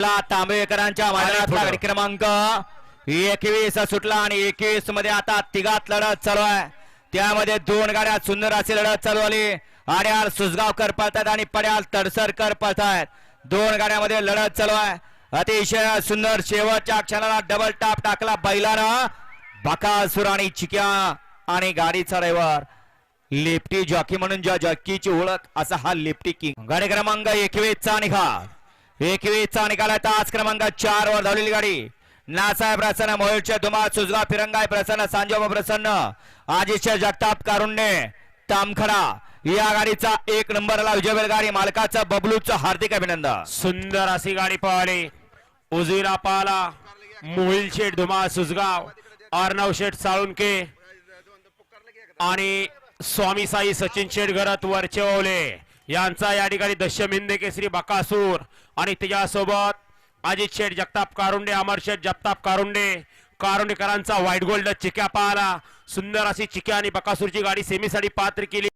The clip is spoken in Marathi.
ला तांबेकरांच्या मैदानातला. गाडी क्रमांक एकवीस सुटला आणि एकवीसमध्ये आता तिघात लढत चालू आहे. त्यामध्ये दोन गाड्या सुंदर अशी लढत चालू आली. आड्याल सुसगावकर पळतात आणि पड्याल तडसरकर पळतायत. दोन गाड्यामध्ये लढत चालू आहे. अतिशय सुंदर शेवटच्या क्षणाला डबल टाप टाकला बैलानं. बकासूर आणि चिक्या आणि गाडीचा ड्रायव्हर. लिफ्टी जॉकी म्हणून ज्या जॉकीची ओळख असा हा लिफ्टी किंग. गाडी क्रमांक एकवीस चा एकवीसचा एकवीस निकाल तास क्रमांक चार वर धावलेली गाडी. नासाहेब प्रसन्न मोहितचे धुमाळ सुजगा फिरंगाय प्रसन्न सांजोबा प्रसन्न आजीच्या जगताप कारुण्य तामखडा. या गाडीचा एक नंबरला विजय गाडी मालकाचं बबलूचं हार्दिक अभिनंदन. सुंदर अशी गाडी पळाली. उजवीला पाला मोहिल शेठ धुमाळ सुजगाव अर्णव शेठ साळुंके आणि स्वामी साई सचिन शेठ घरात वरचे ओले यांचा या ठिकाणी दशमिंदे केसरी बकासूर. आणि त्याच्यासोबत अजित शेठ जगताप कारुंडे अमर शेठ जगताप कारुंडे. कारुंडेकरांचा व्हाईट गोल्ड चिक्या पाहला सुंदर अशी चिक्या आणि बकासूरची गाडी सेमीसाठी पात्र केली.